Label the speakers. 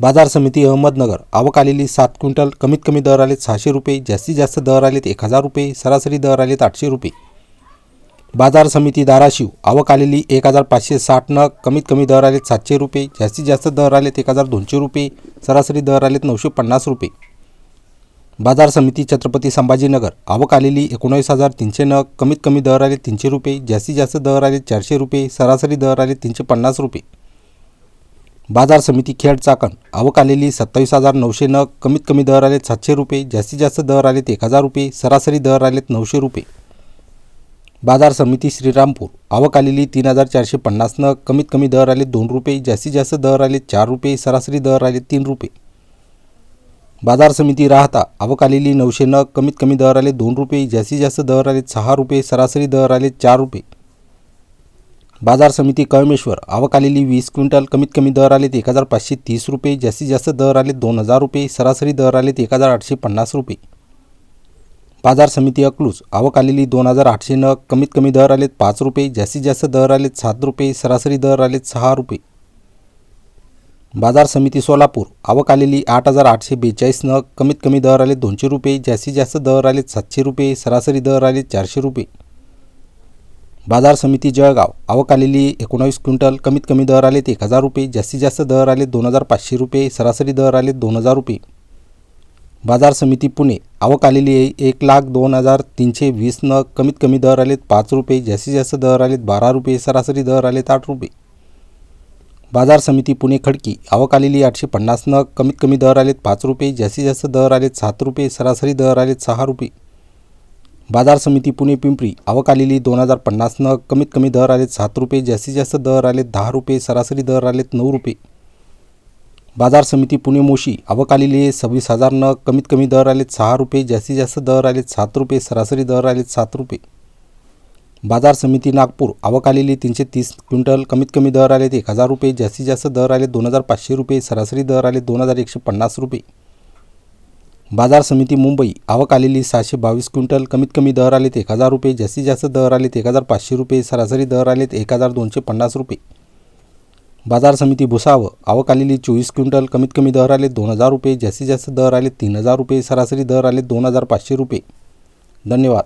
Speaker 1: बाजार समिती अहमदनगर. आवक आलेली सात क्विंटल कमीत कमी दर आलेत सहाशे रुपये जास्तीत जास्त दर आलेत एक हजार रुपये सरासरी दर आलेत आठशे रुपये. बाजार समिती धाराशिव. आवक आलेली एक हजार पाचशे साठ नग कमीत कमी दर आलेत सातशे रुपये जास्तीत जास्त दर आलेत एक हजार दोनशे रुपये सरासरी दर आलेत नऊशे पन्नास रुपये. बाजार समिती छत्रपती संभाजीनगर. आवक आलेली एकोणावीस हजार तीनशे नग कमीत कमी दर आले तीनशे रुपये जास्तीत जास्त दर आले चारशे रुपये सरासरी दर आले तीनशे पन्नास रुपये. बाजार समिती खेड चाकण. आवक आलेली सत्तावीस हजार नऊशे नग कमीत कमी दर आलेत सातशे रुपये जास्तीत जास्त दर आलेत एक हजार रुपये सरासरी दर आलेत नऊशे रुपये. बाजार समिती श्रीरामपूर. आवक आलेली तीन हजार चारशे पन्नास नग कमीत कमी दर आले दोन रुपये जास्तीत जास्त दर आले चार रुपये सरासरी दर आले तीन रुपये. बाजार समिती राहता. आवक आलेली नऊशे नग कमीत कमी दर आले दोन रुपये जास्तीत जास्त दर आले सहा रुपये सरासरी दर आले चार रुपये. बाजार समिती कळमेश्वर आवक आलेली वीस क्विंटल कमीत कमी दर आलेत एक हजार पाचशे तीस रुपये जास्तीत जास्त दर आलेत दोन हजार रुपये सरासरी दर आलेत एक हजार आठशे पन्नास रुपये. बाजार समिती अकलूज आवक आलेली दोन हजार आठशे नग कमीत कमी दर आलेत पाच रुपये जास्तीत जास्त दर आलेत सात रुपये सरासरी दर आलेत सहा रुपये. बाजार समिती सोलापूर आवक आलेली आठ हजार आठशे बेचाळीस नग कमीत कमी दर आले दोनशे रुपये जास्तीत जास्त दर आलेत सातशे रुपये सरासरी दर आले चारशे रुपये. बाजार समिती जळगाव. आवक आलेली एकोणावीस क्विंटल कमीत कमी दर आलेत एक हजार रुपये जास्तीत जास्त दर आले दोन हजार पाचशे रुपये सरासरी दर आले दोन हजार रुपये. बाजार समिती पुणे. आवक आलेली एक लाख दोन हजार तीनशे वीस नग कमीत कमी दर आलेत पाच रुपये जास्तीत जास्त दर आलेत बारा रुपये सरासरी दर आलेत आठ रुपये. बाजार समिती पुणे खडकी. आवक आलेली आठशे पन्नास नग कमीत कमी दर आलेत पाच रुपये जास्तीत जास्त दर आलेत सात रुपये सरासरी दर आलेत सहा रुपये. बाजार समिती पुणे पिंपरी आवक आलेली दोन हजार पन्नास नग कमीत कमी दर आलेत सात रुपये जास्तीत जास्त दर आलेत दहा रुपये सरासरी दर आलेत नऊ रुपये. बाजार समिती पुणे मोशी आवक आलेली सव्वीस हजार नग कमीत कमी दर आलेत सहा रुपये जास्तीत जास्त दर आलेत सात रुपये सरासरी दर आलेत सात रुपये. बाजार समिती नागपूर आवक आलेली तीनशे तीस क्विंटल कमीत कमी दर आलेत एक हजार रुपये जास्तीत जास्त दर आले दोन हजार पाचशे रुपये सरासरी दर आले दोन हजार एकशे पन्नास रुपये. बाजार समिती मुंबई आवक आलेली सहाशे बावीस क्विंटल कमीत कमी दर आलेत एक हजार रुपये जास्तीत जास्त दर आलेत एक हजार पाचशे रुपये सरासरी दर आलेत एक हजार दोनशे पन्नास रुपये. बाजार समिती भुसावळ आवक आलेली चोवीस क्विंटल कमीत कमी दर आले दोन हजार रुपये जास्तीत जास्त दर आले तीन हजार रुपये सरासरी दर आले दोन हजार पाचशे रुपये. धन्यवाद.